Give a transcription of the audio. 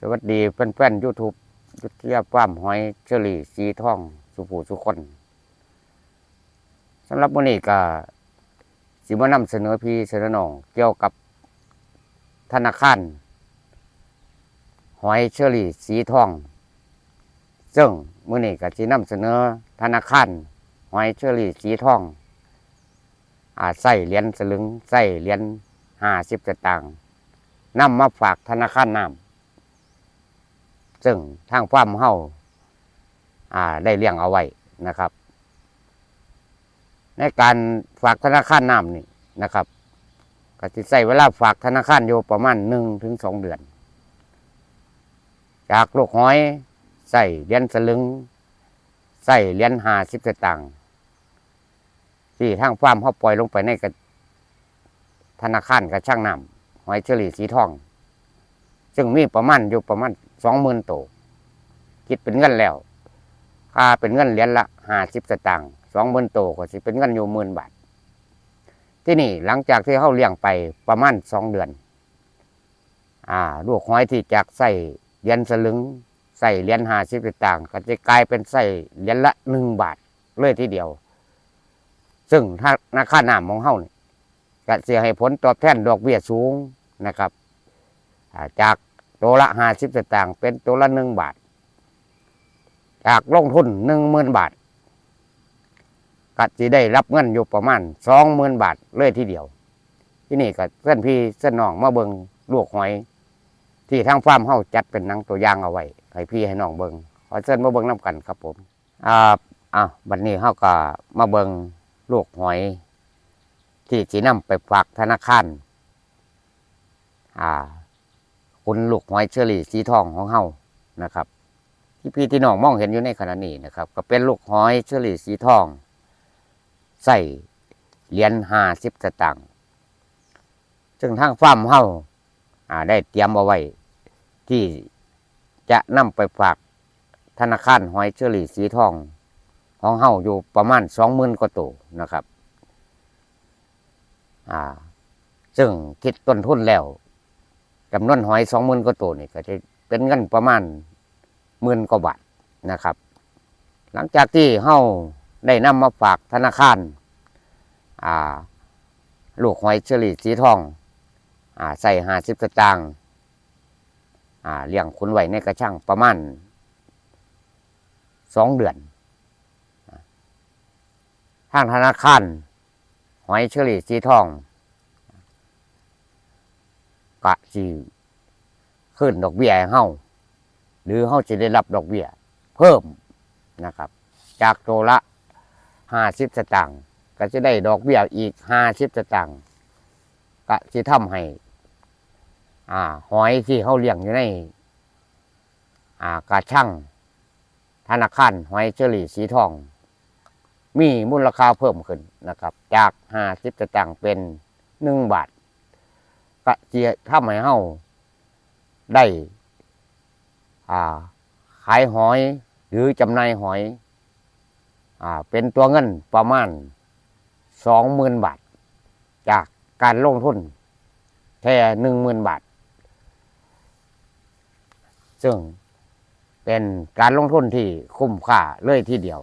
สวัสดีเพื่อนๆยูทูบยุทธยาป้ามหอยเชอรี่สีทอง สุผูสุคนสำหรับวันนี้ก็สิมานำเสนอพี่เสนอน้องเกี่ยวกับธนาคารหอยเชอรี่สีทอง ซึ่งมื้อนี้ก็สินำเสนอธนาคารหอยเชอรี่สีทองอาใส่เหรียญสลึงใส่เหรียญห้าสิบตางค์นำมาฝากธนาคารน้ำ ซึ่งทางฟาร์มเฮาอ่าได้เลี้ยงเอาไว้นะครับ ในการฝากธนาคารน้ำนี่นะครับก็จะใช้เวลาฝากธนาคารอยู่ประมาณหนึ่งถึงสองเดือน จากลูกหอยใส่เหรียญสลึงใส่เหรียญห้าสิบสตางค์ที่ทางฟาร์มเขาปล่อยลงไปในธนาคารกระช่างน้ำหอยเชอรี่สีทอง ซึ่งมีประมาณอยู่ประมาณสองหมื่นโตวคิดเป็นเงินแล้วค่าเป็นเงินเหรียญละห้าสิบสตางค์สองหมื่นโตวก็สิเป็นเงินอยู่หมื่นบาท ที่นี่หลังจากที่เขาเลี้ยงไปประมาณสองเดือน อ่าลูกหอยที่จากใส่เหรียญสลึงใส่เหรียญห้าสิบสตางค์ก็จะกลายเป็นใส่เหรียญละหนึ่งบาทเลยทีเดียว ซึ่งถ้านาคาน้ำของเฮานี่ก็จะให้ผลตอบแทนดอกเบี้ยสูงนะครับ จากตัวละห้าสิบสตางค์เป็นตัวละหนึ่งบาท จากลงทุนหนึ่งหมื่นบาทก็จะได้รับเงินอยู่ประมาณสองหมื่นบาทเลยทีเดียว ที่นี่ก็เส้นพี่เส้นน้องมาเบิงลูกหอย ที่ทางฟาร์มเฮาจัดเป็นนังตัวอย่างเอาไว้ให้พี่ให้น้องเบิงขอเชิญมาเบิงน้กันครับผมอ่าอะบัดนี้เฮาก็มาเบิงลูกหอย ที่สินำไปฝากธนาคารอ่า คุณลูกหอยเชอรี่สีทองของเฮานะครับที่พี่ที่น้องมองเห็นอยู่ในขณะนี้นะครับ ก็เป็นลูกหอยเชอรี่สีทอง ใส่เหรียญห้าสิบสตางค์ซึ่งทางฟาร์มเฮาได้เตรียมเอาไว้ ที่จะนำไปฝากธนาคารหอยเชอรี่สีทอง ของเฮาอยู่ประมาณสองหมื่นกว่าตัวนะครับ อ่า ซึ่งคิดต้นทุนแล้ว จำนวนหอยสองหมื่นกว่าตัวนี่ก็จะเป็นเงินประมาณหมื่นกว่าบาทนะครับ หลังจากที่เฮาได้นำมาฝากธนาคารอ่าลูกหอยเชอรี่สีทองอ่าใส่ห้าสิบสตางค์อ่าเลี้ยงคุณไว้ในกระช่างประมาณสองเดือนทางธนาคารหอยเชอรี่สีทอง กะจีขึ้นดอกเบี้ยให้เฮาหรือเฮาจะได้รับดอกเบี้ยเพิ่มนะครับ จากโตละห้าสิบสตางค์ก็จะได้ดอกเบี้ยอีกห้าสิบสตางค์ก็จะทำให้ อ่า หอยที่เขาเลี้ยงอยู่ใน อ่ากระช่างธนาคารหอยเชอรี่สีทอง มีมูลค่าเพิ่มขึ้นนะครับ จากห้าสิบสตางค์เป็นหนึ่งบาท ก็จะทำให้เฮาได้ อ่า ขายหอย หรือจำหน่ายหอย อ่า เป็นตัวเงินประมาณสองหมื่นบาท จากการลงทุน แค่หนึ่งหมื่นบาท ซึ่งเป็นการลงทุนที่คุ้มค่าเลยทีเดียว